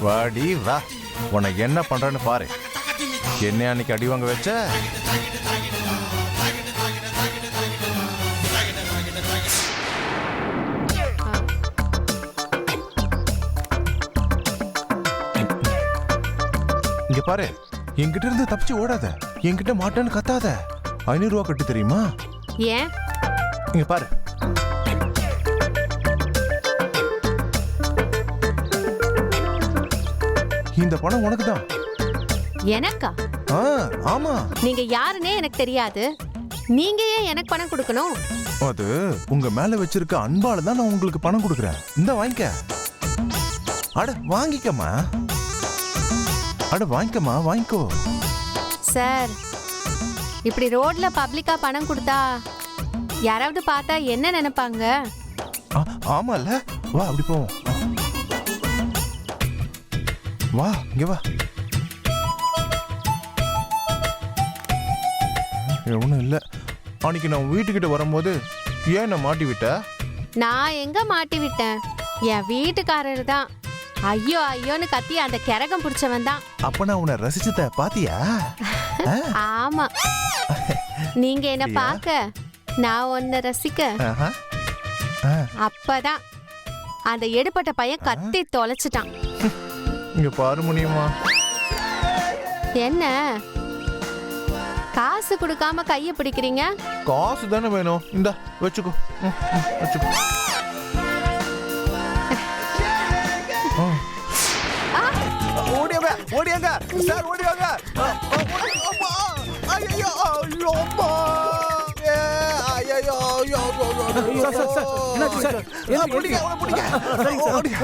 வாடி வா. உன்னை என்ன பண்றேன்னு பாரு. என்ன அன்னைக்கு அடி வாங்க வச்ச? இங்க பாரு என்கிட்ட இருந்து தப்பிச்சு ஓடாத. என்கிட்ட மாட்டேன்னு கத்தாத. ஐநூறு ரூபா கட்டு தெரியுமா? ஏன்? இங்க பாரு. இந்த பணம் உனக்கு தான் எனக்கா? ஆ ஆமா. நீங்க யாருன்னே எனக்கு தெரியாது. நீங்க ஏன் எனக்கு பணம் கொடுக்கணும்? அது உங்க மேல வச்சிருக்க அன்பால தான் நான் உங்களுக்கு பணம் கொடுக்குறேன். இந்த வாங்கிக்க. அட வாங்கிக்கம்மா. அட வாங்கிக்கம்மா வாங்கிக்கோ. சார் இப்படி ரோட்ல பப்ளிக்கா பணம் கொடுத்தா யாராவது பார்த்தா என்ன நினைப்பாங்க? ஆமால வா அப்படி போவோம். வா இங்க வா. ஒன்றும் இல்லை. அன்னைக்கு நான் வீட்டுக்கிட்ட வரும்போது ஏன் நான் மாட்டி விட்ட? நான் எங்க மாட்டி விட்டேன்? என் வீட்டுக்காரர் தான். ஐயோ ஐயோன்னு கத்தி அந்த கிரகம் பிடிச்சவன் தான். அப்ப நான் உன்னை ரசிச்சத பாத்தியா? ஆமா. நீங்க என்ன? பார்க்க நான் உன்னை ரசிக்க. அப்பதான் அந்த எடுபட்ட பையன் கத்தி தொலைச்சிட்டான். இங்க பாரு முனியம்மா என்ன காசு கொடுக்காம கைய பிடிக்கிறீங்க காசு தானே வேணும் இந்த வச்சுக்கோ ம், ம், வச்சுக்கோ. ஓடியாங்க ஓடியாங்க சார் ஓடியாங்க ஓடி-! ஐயையோ, ஐயோ, அம்மா! ஏ, ஐயையோ, ஐயோ, ஐயோ, ஐயோ, ஐயோ. சார், சார், சார், என்னாச்சு சார்? ஆ, பிடிங்க, அவனை பிடிங்க. ஓடிங்க.